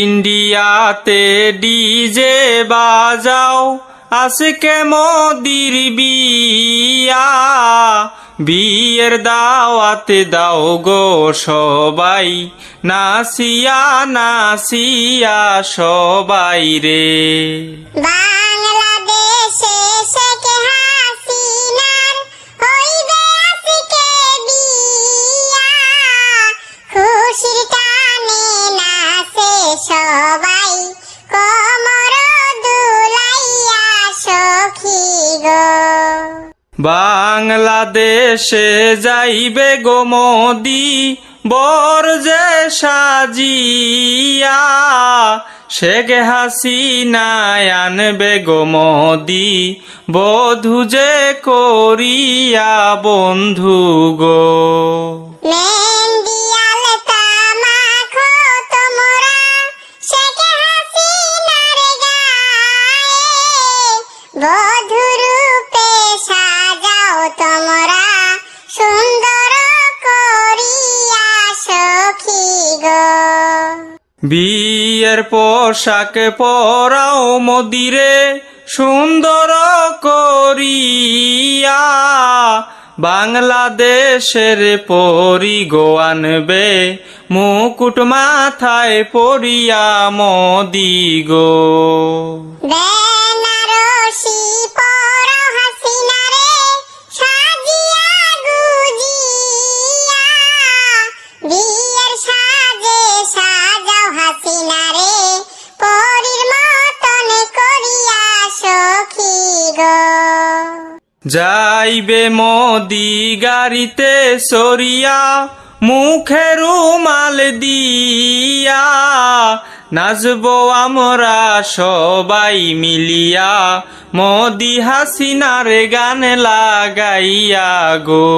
ইন্ডিয়াতে ডিজে বাজাও, আজকে মোদির বিয়া। বিয়ের দাওয়াতে দাও গো সবাই নাসিয়া নাসিয়া সবাই রে। বাংলাদেশে যাইবে গো মোদি, বর যে সাজিয়া, শেখ হাসিনায় আনবে গো মোদি, বধু যে করিয়া বন্ধু গো। বধুরূপে সাজাও তোমরা সুন্দর করিয়া সখী গো। বিয়ের পোশাক পরাও মদিরে সুন্দর করিয়া বাংলাদেশের পরি গো আনবে মুকুট মাথায় পরিয়া মোদি গো। গো যাইবে মোদি গাড়িতে সরিয়া মুখে রুমাল দিয়া। নাচবো আমরা সবাই মিলিয়া মোদি হাসিনার গান লাগাইয়া গো।